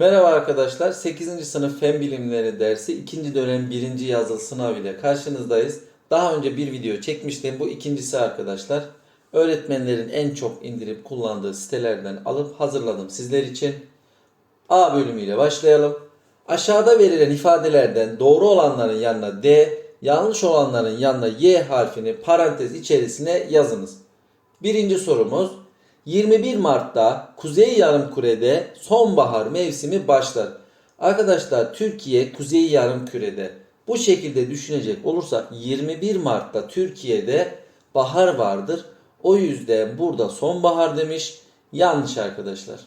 Merhaba arkadaşlar. 8. sınıf Fen Bilimleri dersi 2. dönem 1. yazılı sınav ile karşınızdayız. Daha önce bir video çekmiştim. Bu ikincisi arkadaşlar. Öğretmenlerin en çok indirip kullandığı sitelerden alıp hazırladım sizler için. A bölümüyle başlayalım. Aşağıda verilen ifadelerden doğru olanların yanına D, yanlış olanların yanına Y harfini parantez içerisine yazınız. Birinci sorumuz 21 Mart'ta Kuzey Yarımküre'de sonbahar mevsimi başlar. Arkadaşlar Türkiye Kuzey Yarımküre'de. Bu şekilde düşünecek olursak 21 Mart'ta Türkiye'de bahar vardır. O yüzden burada sonbahar demiş. Yanlış arkadaşlar.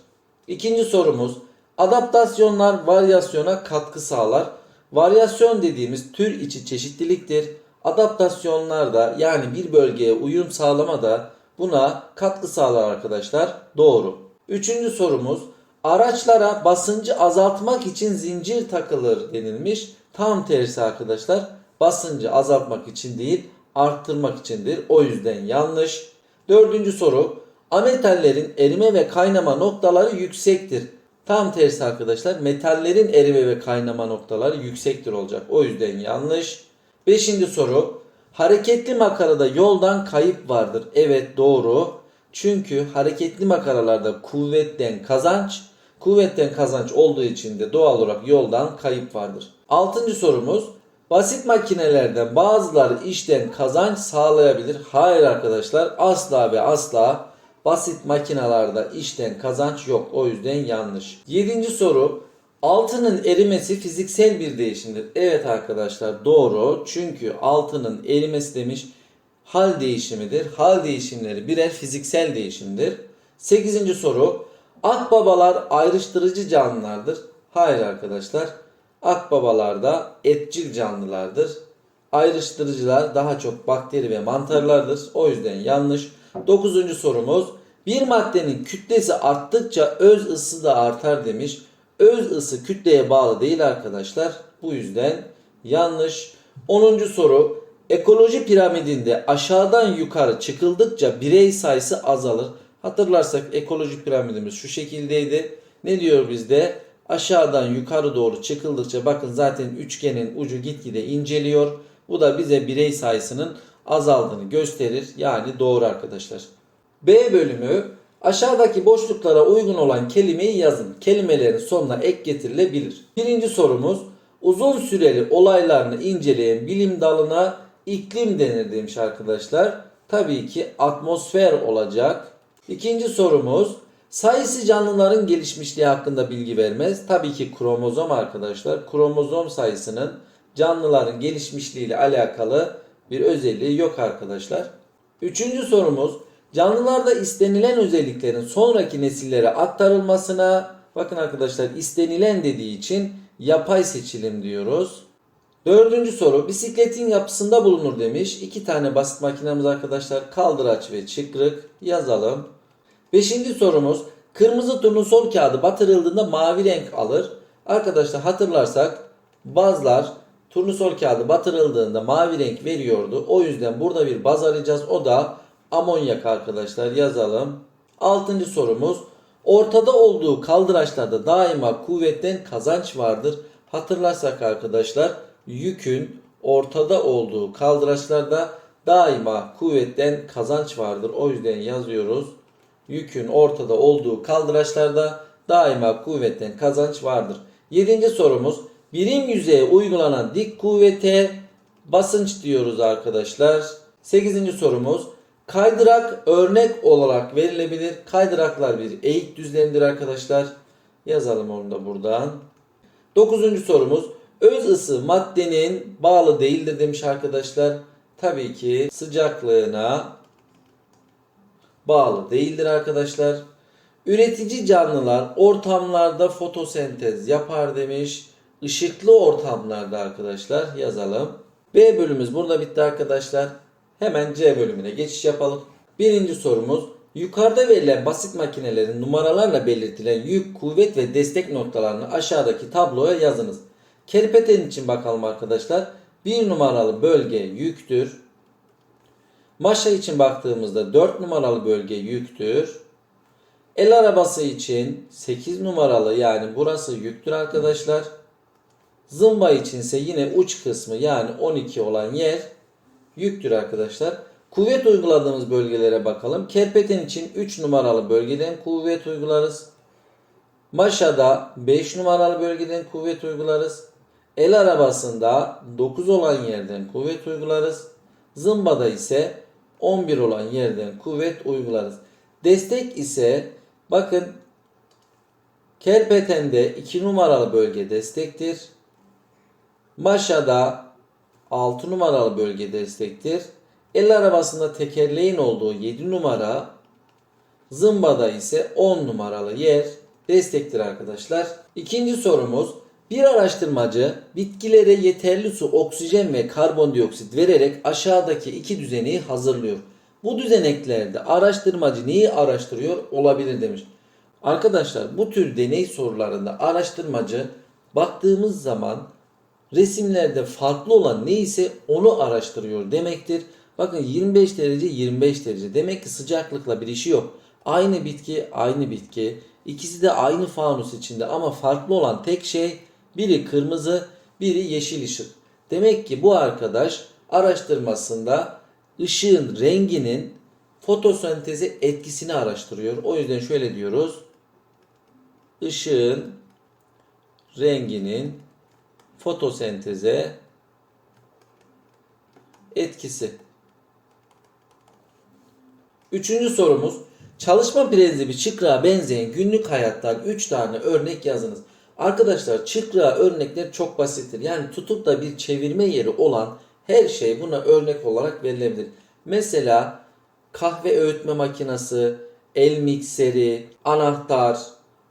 İkinci sorumuz adaptasyonlar varyasyona katkı sağlar. Varyasyon dediğimiz tür içi çeşitliliktir. Adaptasyonlar da yani bir bölgeye uyum sağlama da buna katkı sağlar arkadaşlar. Doğru. Üçüncü sorumuz araçlara basıncı azaltmak için zincir takılır denilmiş. Tam tersi arkadaşlar. Basıncı azaltmak için değil arttırmak içindir. O yüzden yanlış. Dördüncü soru ametallerin erime ve kaynama noktaları yüksektir. Tam tersi arkadaşlar. Metallerin erime ve kaynama noktaları yüksektir olacak. O yüzden yanlış. Beşinci soru. Hareketli makarada yoldan kayıp vardır. Evet doğru. Çünkü hareketli makaralarda kuvvetten kazanç, kuvvetten kazanç olduğu için de doğal olarak yoldan kayıp vardır. Altıncı sorumuz. Basit makinelerden bazıları işten kazanç sağlayabilir. Hayır arkadaşlar asla ve asla basit makinalarda işten kazanç yok. O yüzden yanlış. Yedinci soru. Altının erimesi fiziksel bir değişimdir. Evet arkadaşlar doğru. Çünkü altının erimesi demiş hal değişimidir. Hal değişimleri birer fiziksel değişimdir. Sekizinci soru. Akbabalar ayrıştırıcı canlılardır. Hayır arkadaşlar. Akbabalar da etçil canlılardır. Ayrıştırıcılar daha çok bakteri ve mantarlardır. O yüzden yanlış. Dokuzuncu sorumuz. Bir maddenin kütlesi arttıkça öz ısı da artar demiş. Öz ısı kütleye bağlı değil arkadaşlar. Bu yüzden yanlış. 10. soru. Ekoloji piramidinde aşağıdan yukarı çıkıldıkça birey sayısı azalır. Hatırlarsak ekoloji piramidimiz şu şekildeydi. Ne diyor bizde? Aşağıdan yukarı doğru çıkıldıkça bakın zaten üçgenin ucu gitgide inceliyor. Bu da bize birey sayısının azaldığını gösterir. Yani doğru arkadaşlar. B bölümü aşağıdaki boşluklara uygun olan kelimeyi yazın. Kelimelerin sonuna ek getirilebilir. Birinci sorumuz uzun süreli olaylarını inceleyen bilim dalına iklim denir demiş arkadaşlar. Tabii ki atmosfer olacak. İkinci sorumuz sayısı canlıların gelişmişliği hakkında bilgi vermez. Tabii ki kromozom arkadaşlar. Kromozom sayısının canlıların gelişmişliği ile alakalı bir özelliği yok arkadaşlar. Üçüncü sorumuz canlılarda istenilen özelliklerin sonraki nesillere aktarılmasına bakın arkadaşlar istenilen dediği için yapay seçilim diyoruz. Dördüncü soru bisikletin yapısında bulunur demiş. İki tane basit makinemiz arkadaşlar kaldıraç ve çıkrık yazalım. Beşinci sorumuz kırmızı turnusol kağıdı batırıldığında mavi renk alır. Arkadaşlar hatırlarsak bazlar turnusol kağıdı batırıldığında mavi renk veriyordu. O yüzden burada bir baz arayacağız. O da amonyak arkadaşlar yazalım. Altıncı sorumuz ortada olduğu kaldıraçlarda daima kuvvetten kazanç vardır. Hatırlarsak arkadaşlar yükün ortada olduğu kaldıraçlarda daima kuvvetten kazanç vardır. O yüzden yazıyoruz. Yükün ortada olduğu kaldıraçlarda daima kuvvetten kazanç vardır. Yedinci sorumuz birim yüzeye uygulanan dik kuvvete basınç diyoruz arkadaşlar. Sekizinci sorumuz kaydırak örnek olarak verilebilir. Kaydıraklar bir eğik düzlemdir arkadaşlar. Yazalım onu da buradan. Dokuzuncu sorumuz öz ısı maddenin bağlı değildir demiş arkadaşlar. Tabii ki sıcaklığına bağlı değildir arkadaşlar. Üretici canlılar ortamlarda fotosentez yapar demiş. Işıklı ortamlarda arkadaşlar yazalım. B bölümümüz burada bitti arkadaşlar. Hemen C bölümüne geçiş yapalım. Birinci sorumuz yukarıda verilen basit makinelerin numaralarla belirtilen yük, kuvvet ve destek noktalarını aşağıdaki tabloya yazınız. Kerpeten için bakalım arkadaşlar. Bir numaralı bölge yüktür. Maşa için baktığımızda 4 numaralı bölge yüktür. El arabası için 8 numaralı yani burası yüktür arkadaşlar. Zımba içinse yine uç kısmı yani 12 olan yer yüktür arkadaşlar. Kuvvet uyguladığımız bölgelere bakalım. Kerpeten için 3 numaralı bölgeden kuvvet uygularız. Maşa'da 5 numaralı bölgeden kuvvet uygularız. El arabasında 9 olan yerden kuvvet uygularız. Zımbada ise 11 olan yerden kuvvet uygularız. Destek ise bakın Kerpeten'de 2 numaralı bölge destektir. Maşa'da 6 numaralı bölge destektir. El arabasında tekerleğin olduğu 7 numara, zımbada ise 10 numaralı yer destektir arkadaşlar. İkinci sorumuz bir araştırmacı bitkilere yeterli su, oksijen ve karbondioksit vererek aşağıdaki iki düzeneyi hazırlıyor. Bu düzeneklerde araştırmacı neyi araştırıyor olabilir demiş. Arkadaşlar bu tür deney sorularında araştırmacı baktığımız zaman resimlerde farklı olan neyse onu araştırıyor demektir. Bakın 25 derece 25 derece demek ki sıcaklıkla bir işi yok. Aynı bitki aynı bitki. İkisi de aynı fanus içinde ama farklı olan tek şey biri kırmızı biri yeşil ışık. Demek ki bu arkadaş araştırmasında ışığın renginin fotosenteze etkisini araştırıyor. O yüzden şöyle diyoruz. Işığın renginin fotosenteze etkisi. Üçüncü sorumuz. Çalışma prensibi çıkrığa benzeyen günlük hayattan 3 tane örnek yazınız. Arkadaşlar çıkrığa örnekler çok basittir. Yani tutup da bir çevirme yeri olan her şey buna örnek olarak verilebilir. Mesela kahve öğütme makinesi, el mikseri, anahtar,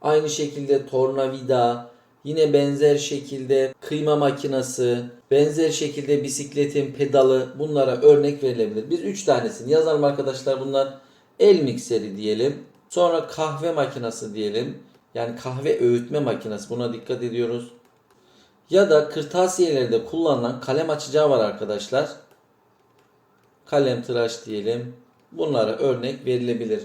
aynı şekilde tornavida, yine benzer şekilde kıyma makinesi, benzer şekilde bisikletin pedalı bunlara örnek verilebilir. Biz 3 tanesini yazalım arkadaşlar bunlar. El mikseri diyelim. Sonra kahve makinesi diyelim. Yani kahve öğütme makinesi buna dikkat ediyoruz. Ya da kırtasiyelerde kullanılan kalem açacağı var arkadaşlar. Kalem tıraş diyelim. Bunlara örnek verilebilir.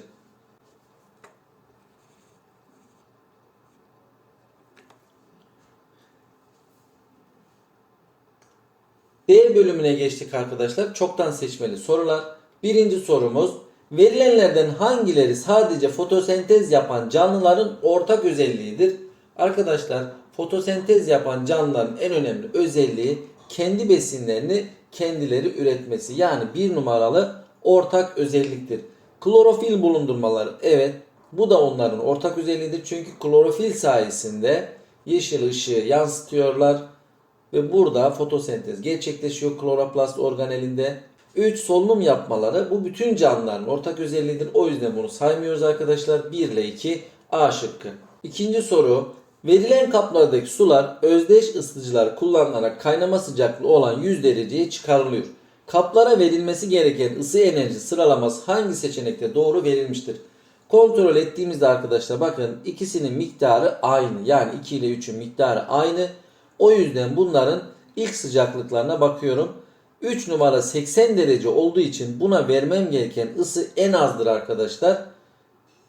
D bölümüne geçtik arkadaşlar. Çoktan seçmeli sorular. Birinci sorumuz. Verilenlerden hangileri sadece fotosentez yapan canlıların ortak özelliğidir? Arkadaşlar fotosentez yapan canlıların en önemli özelliği kendi besinlerini kendileri üretmesi. Yani bir numaralı ortak özelliktir. Klorofil bulundurmaları evet bu da onların ortak özelliğidir. Çünkü klorofil sayesinde yeşil ışığı yansıtıyorlar ve burada fotosentez gerçekleşiyor kloroplast organelinde. 3 solunum yapmaları bu bütün canlıların ortak özelliğidir. O yüzden bunu saymıyoruz arkadaşlar. 1 ile 2 A şıkkı. İkinci soru. Verilen kaplardaki sular özdeş ısıtıcılar kullanılarak kaynama sıcaklığı olan 100 dereceye çıkarılıyor. Kaplara verilmesi gereken ısı enerji sıralaması hangi seçenekte doğru verilmiştir? Kontrol ettiğimizde arkadaşlar bakın ikisinin miktarı aynı. Yani 2 ile 3'ün miktarı aynı. O yüzden bunların ilk sıcaklıklarına bakıyorum. 3 numara 80 derece olduğu için buna vermem gereken ısı en azdır arkadaşlar.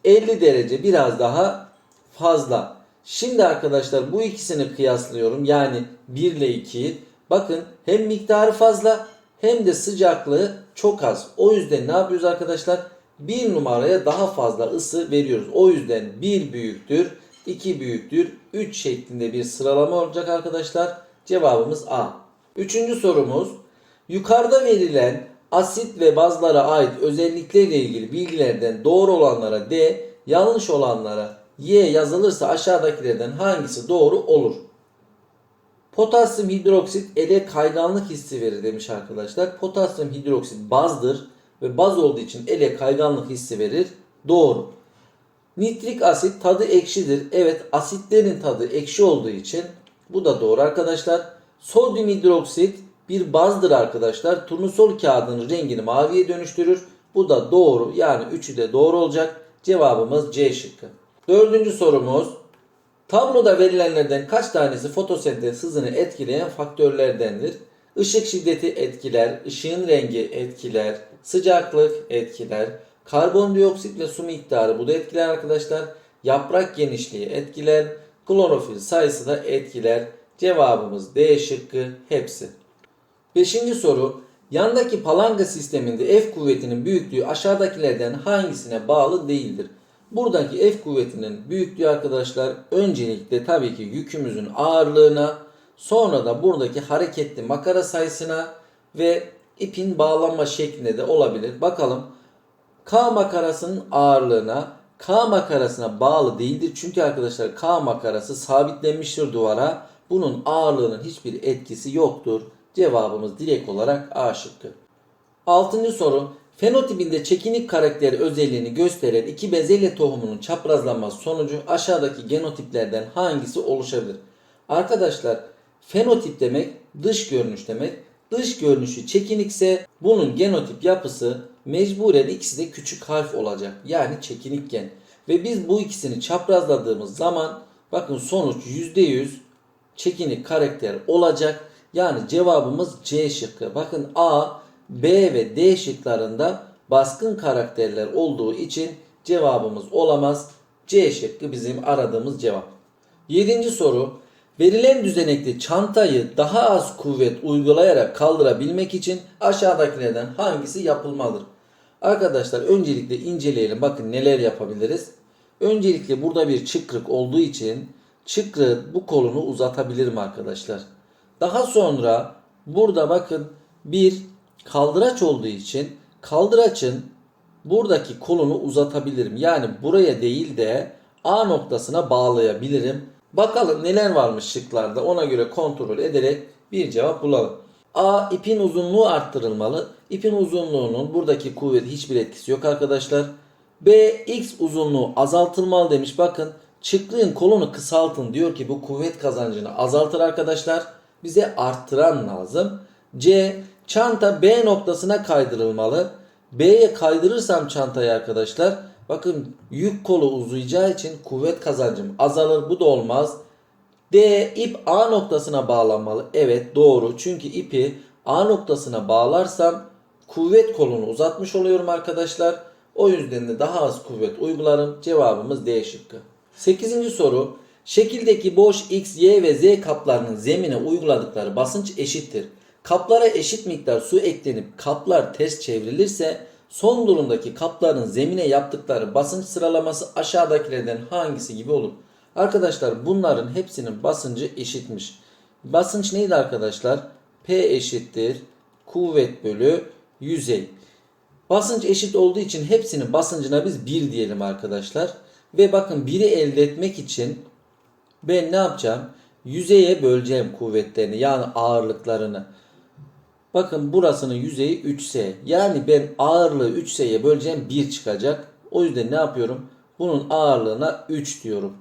50 derece biraz daha fazla. Şimdi arkadaşlar bu ikisini kıyaslıyorum. Yani 1 ile 2'yi. Bakın hem miktarı fazla hem de sıcaklığı çok az. O yüzden ne yapıyoruz arkadaşlar? 1 numaraya daha fazla ısı veriyoruz. O yüzden 1 büyüktür, 2 büyüktür, 3 şeklinde bir sıralama olacak arkadaşlar. Cevabımız A. Üçüncü sorumuz. Yukarıda verilen asit ve bazlara ait özelliklerle ilgili bilgilerden doğru olanlara D, yanlış olanlara Y yazılırsa aşağıdakilerden hangisi doğru olur? Potasyum hidroksit ele kayganlık hissi verir demiş arkadaşlar. Potasyum hidroksit bazdır ve baz olduğu için ele kayganlık hissi verir. Doğru. Nitrik asit tadı ekşidir. Evet asitlerin tadı ekşi olduğu için bu da doğru arkadaşlar. Sodyum hidroksit bir bazdır arkadaşlar. Turnusol kağıdının rengini maviye dönüştürür. Bu da doğru. Yani üçü de doğru olacak. Cevabımız C şıkkı. Dördüncü sorumuz. Tabloda verilenlerden kaç tanesi fotosentez hızını etkileyen faktörlerdendir? Işık şiddeti etkiler, ışığın rengi etkiler, sıcaklık etkiler, Karbondioksit ve su miktarı bu da etkiler arkadaşlar. Yaprak genişliği etkiler. Klorofil sayısı da etkiler. Cevabımız D şıkkı hepsi. Beşinci soru. Yandaki palanga sisteminde F kuvvetinin büyüklüğü aşağıdakilerden hangisine bağlı değildir? Buradaki F kuvvetinin büyüklüğü arkadaşlar öncelikle tabii ki yükümüzün ağırlığına, sonra da buradaki hareketli makara sayısına ve ipin bağlanma şeklinde de olabilir. Bakalım K makarasının ağırlığına K makarasına bağlı değildir. Çünkü arkadaşlar K makarası sabitlenmiştir duvara. Bunun ağırlığının hiçbir etkisi yoktur. Cevabımız direkt olarak A şıkkı. Altıncı soru. Fenotipinde çekinik karakter özelliğini gösteren iki bezelye tohumunun çaprazlanması sonucu aşağıdaki genotiplerden hangisi oluşabilir? Arkadaşlar fenotip demek dış görünüş demek. Dış görünüşü çekinikse bunun genotip yapısı mecburen ikisi de küçük harf olacak. Yani çekinik gen. Ve biz bu ikisini çaprazladığımız zaman bakın sonuç %100 çekinik karakter olacak. Yani cevabımız C şıkkı. Bakın A, B ve D şıklarında baskın karakterler olduğu için cevabımız olamaz. C şıkkı bizim aradığımız cevap. Yedinci soru. Verilen düzenekte çantayı daha az kuvvet uygulayarak kaldırabilmek için aşağıdakilerden hangisi yapılmalıdır? Arkadaşlar öncelikle inceleyelim. Bakın neler yapabiliriz. Öncelikle burada bir çıkrık olduğu için çıkrığın bu kolunu uzatabilirim arkadaşlar. Daha sonra burada bakın bir kaldıraç olduğu için kaldıraçın buradaki kolunu uzatabilirim. Yani buraya değil de A noktasına bağlayabilirim. Bakalım neler varmış şıklarda ona göre kontrol ederek bir cevap bulalım. A ipin uzunluğu arttırılmalı. İpin uzunluğunun buradaki kuvvet hiçbir etkisi yok arkadaşlar. B x uzunluğu azaltılmalı demiş. Bakın çıkrığın kolunu kısaltın diyor ki bu kuvvet kazancını azaltır arkadaşlar. Bize arttıran lazım. C çanta B noktasına kaydırılmalı. B'ye kaydırırsam çantayı arkadaşlar bakın yük kolu uzayacağı için kuvvet kazancım azalır. Bu da olmaz. D ip A noktasına bağlanmalı. Evet doğru. Çünkü ipi A noktasına bağlarsam kuvvet kolunu uzatmış oluyorum arkadaşlar. O yüzden de daha az kuvvet uygularım. Cevabımız D şıkkı. 8. soru. Şekildeki boş X, Y ve Z kaplarının zemine uyguladıkları basınç eşittir. Kaplara eşit miktar su eklenip kaplar ters çevrilirse son durumdaki kapların zemine yaptıkları basınç sıralaması aşağıdakilerden hangisi gibi olur? Arkadaşlar bunların hepsinin basıncı eşitmiş. Basınç neydi arkadaşlar? P eşittir kuvvet bölü yüzey. Basınç eşit olduğu için hepsinin basıncına biz 1 diyelim arkadaşlar. Ve bakın 1'i elde etmek için ben ne yapacağım? Yüzeye böleceğim kuvvetlerini yani ağırlıklarını. Bakın burasının yüzeyi 3S. Yani ben ağırlığı 3S'ye böleceğim 1 çıkacak. O yüzden ne yapıyorum? Bunun ağırlığına 3 diyorum.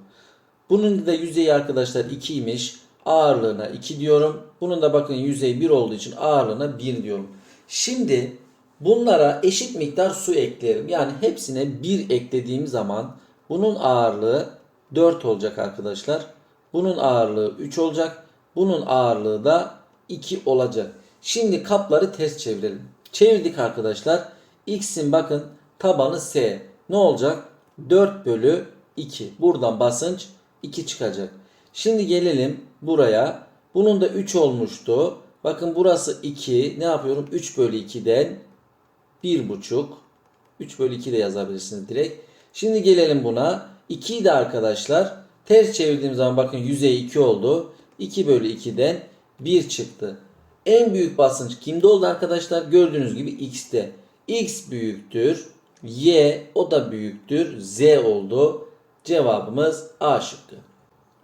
Bunun da yüzeyi arkadaşlar 2'ymiş. Ağırlığına 2 diyorum. Bunun da bakın yüzey 1 olduğu için ağırlığına 1 diyorum. Şimdi bunlara eşit miktar su eklerim. Yani hepsine 1 eklediğim zaman bunun ağırlığı 4 olacak arkadaşlar. Bunun ağırlığı 3 olacak. Bunun ağırlığı da 2 olacak. Şimdi kapları ters çevirelim. Çevirdik arkadaşlar. X'in bakın tabanı S. Ne olacak? 4 bölü 2. Buradan basınç 2 çıkacak. Şimdi gelelim buraya. Bunun da 3 olmuştu. Bakın burası 2. Ne yapıyorum? 3 bölü 2'den 1,5. 3 bölü 2 de yazabilirsiniz direkt. Şimdi gelelim buna. 2'yi de arkadaşlar ters çevirdiğim zaman bakın yüzey 2 oldu. 2 bölü 2'den 1 çıktı. En büyük basınç kimde oldu arkadaşlar? Gördüğünüz gibi X'te. X büyüktür. Y o da büyüktür. Z oldu. Cevabımız A şıkkı.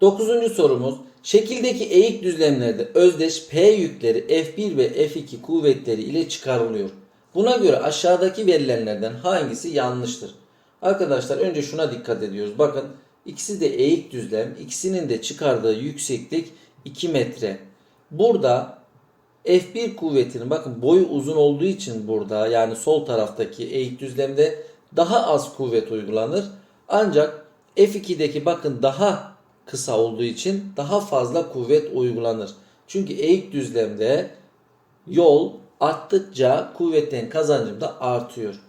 Dokuzuncu sorumuz. Şekildeki eğik düzlemlerde özdeş P yükleri F1 ve F2 kuvvetleri ile çıkarılıyor. Buna göre aşağıdaki verilenlerden hangisi yanlıştır? Arkadaşlar önce şuna dikkat ediyoruz. Bakın ikisi de eğik düzlem. İkisinin de çıkardığı yükseklik 2 metre. Burada F1 kuvvetinin bakın boyu uzun olduğu için burada yani sol taraftaki eğik düzlemde daha az kuvvet uygulanır. Ancak F2'deki bakın daha kısa olduğu için daha fazla kuvvet uygulanır. Çünkü eğik düzlemde yol arttıkça kuvvetten kazancım da artıyor.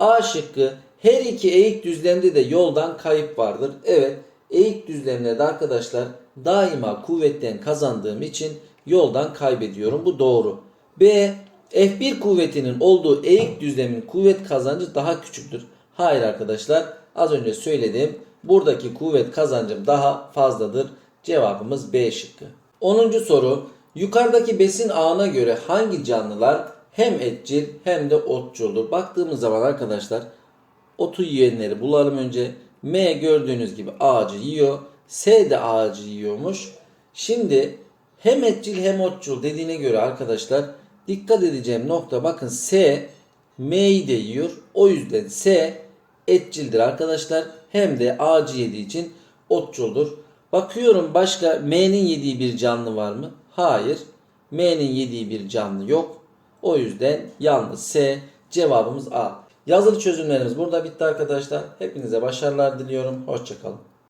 A şıkkı her iki eğik düzlemde de yoldan kayıp vardır. Evet eğik düzlemlerde arkadaşlar daima kuvvetten kazandığım için yoldan kaybediyorum. Bu doğru. B F1 kuvvetinin olduğu eğik düzlemin kuvvet kazancı daha küçüktür. Hayır arkadaşlar az önce söyledim. Buradaki kuvvet kazancım daha fazladır. Cevabımız B şıkkı. 10. soru. Yukarıdaki besin ağına göre hangi canlılar hem etçil hem de otçuldur? Baktığımız zaman arkadaşlar otu yiyenleri bulalım önce. M gördüğünüz gibi ağacı yiyor. S de ağacı yiyormuş. Şimdi hem etçil hem otçul dediğine göre arkadaşlar dikkat edeceğim nokta bakın S M'yi de yiyor. O yüzden S etçildir arkadaşlar. Hem de ağacı yediği için otçuldur. Bakıyorum başka M'nin yediği bir canlı var mı? Hayır. M'nin yediği bir canlı yok. O yüzden yalnız S cevabımız A. Yazılı çözümlerimiz burada bitti arkadaşlar. Hepinize başarılar diliyorum. Hoşçakalın.